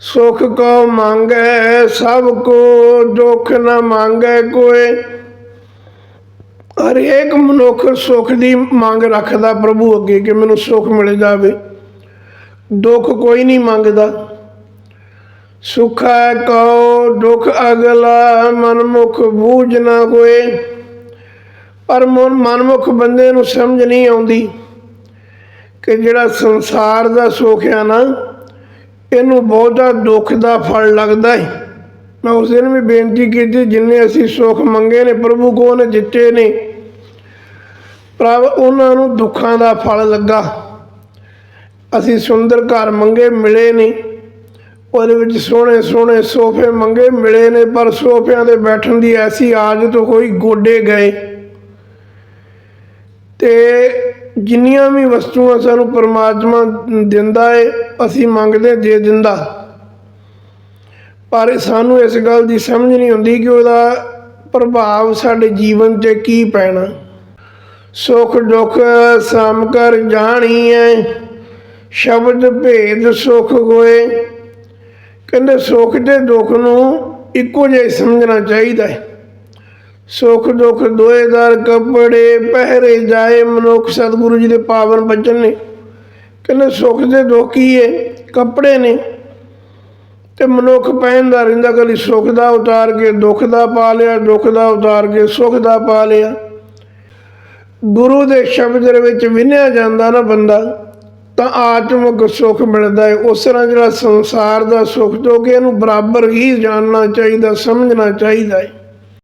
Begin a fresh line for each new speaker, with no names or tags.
ਸੁਖ ਕੋ ਮੰਗੈ, ਸਭ ਕੋ ਦੁਖ ਨ ਮੰਗੈ ਕੋਏ। ਹਰੇਕ ਮਨੁੱਖ ਸੁਖ ਦੀ ਮੰਗ ਰੱਖਦਾ ਪ੍ਰਭੂ ਅੱਗੇ ਕਿ ਮੈਨੂੰ ਸੁਖ ਮਿਲ ਜਾਵੇ। ਦੁੱਖ ਕੋਈ ਨਹੀਂ ਮੰਗਦਾ। ਸੁਖਾ ਕਉ, ਦੁਖ ਅਗਲਾ ਮਨਮੁਖ ਬੂਝ ਨਾ ਹੋਏ। ਪਰ ਮਨ ਮਨਮੁਖ ਬੰਦੇ ਨੂੰ ਸਮਝ ਨਹੀਂ ਆਉਂਦੀ ਕਿ ਜਿਹੜਾ ਸੰਸਾਰ ਦਾ ਸੁੱਖ ਆ ਨਾ ਇਹਨੂੰ ਬਹੁਤਾ ਦੁੱਖ ਦਾ ਫਲ ਲੱਗਦਾ ਹੈ ਮੈਂ ਉਸ ਦਿਨ ਵੀ ਬੇਨਤੀ ਕੀਤੀ, ਜਿੰਨੇ ਅਸੀਂ ਸੁੱਖ ਮੰਗੇ ਨੇ, ਪ੍ਰਭੂ ਕੋ ਨੇ ਦਿੱਤੇ ਨੇ। ਪ੍ਰਭ, ਉਹਨਾਂ ਨੂੰ ਦੁੱਖਾਂ ਦਾ ਫਲ ਲੱਗਾ। ਅਸੀਂ ਸੁੰਦਰ ਘਰ ਮੰਗੇ, ਮਿਲੇ ਨਹੀਂ ਉਹਦੇ ਵਿੱਚ ਸੋਹਣੇ ਸੋਹਣੇ ਸੋਫੇ ਮੰਗੇ, ਮਿਲੇ ਨੇ, ਪਰ ਸੋਫਿਆਂ ਤੇ ਬੈਠਣ ਦੀ ਐਸੀ ਆਦਤ ਹੋਈ ਗੋਡੇ ਗਏ। ਤੇ ਜਿੰਨੀਆਂ ਵੀ ਵਸਤੂਆਂ ਸਾਨੂੰ ਪਰਮਾਤਮਾ ਦਿੰਦਾ ਏ ਅਸੀਂ ਮੰਗਦੇ ਦੇ ਦਿੰਦਾ। ਪਰ ਸਾਨੂੰ ਇਸ ਗੱਲ ਦੀ ਸਮਝ ਨਹੀਂ ਹੁੰਦੀ ਕਿ ਉਹਦਾ ਪ੍ਰਭਾਵ ਸਾਡੇ ਜੀਵਨ ਤੇ ਕੀ ਪੈਣਾ। ਸੁਖ, ਦੁੱਖ, ਸ਼ਾਮ ਕਰ ਜਾਣੀ ਜਾਣੀਐ ਸ਼ਬਦ ਭੇਦ ਸੁਖ ਹੋਏ ਕਹਿੰਦੇ ਸੁਖ ਤੇ ਦੁੱਖ ਨੂੰ ਇੱਕੋ ਜਿਹਾ ਸਮਝਣਾ ਚਾਹੀਦਾ ਹੈ। ਸੁਖ, ਦੁੱਖ ਦੋਏਦਾਰ ਕੱਪੜੇ ਪਹਿਰੇ ਜਾਏ, ਮਨੁੱਖ ਸਤਿਗੁਰੂ ਜੀ ਦੇ ਪਾਵਨ ਬਚਨ ਨੇ। ਕਹਿੰਦੇ ਸੁੱਖ ਦੇ ਦੁੱਖ ਹੀ ਹੈ ਕੱਪੜੇ ਨੇ। ਤੇ ਮਨੁੱਖ ਪਹਿਨਦਾ ਰਹਿੰਦਾ ਕਦੀ ਸੁੱਖ ਦਾ ਉਤਾਰ ਕੇ, ਦੁੱਖ ਦਾ ਪਾ ਲਿਆ, ਦੁੱਖ ਦਾ ਉਤਾਰ ਕੇ, ਸੁੱਖ ਦਾ ਪਾ ਲਿਆ। ਗੁਰੂ ਦੇ ਸ਼ਬਦ ਦੇ ਵਿੱਚ ਵਿਨਿਆ ਜਾਂਦਾ ਨਾ ਬੰਦਾ, ਤਾਂ ਆਤਮਿਕ ਸੁੱਖ ਮਿਲਦਾ ਹੈ ਉਸ ਤਰ੍ਹਾਂ ਜਿਹੜਾ ਸੰਸਾਰ ਦਾ ਸੁੱਖ ਤੋਂ ਕਿ ਇਹਨੂੰ ਬਰਾਬਰ ਹੀ ਜਾਣਨਾ ਚਾਹੀਦਾ, ਸਮਝਣਾ ਚਾਹੀਦਾ ਹੈ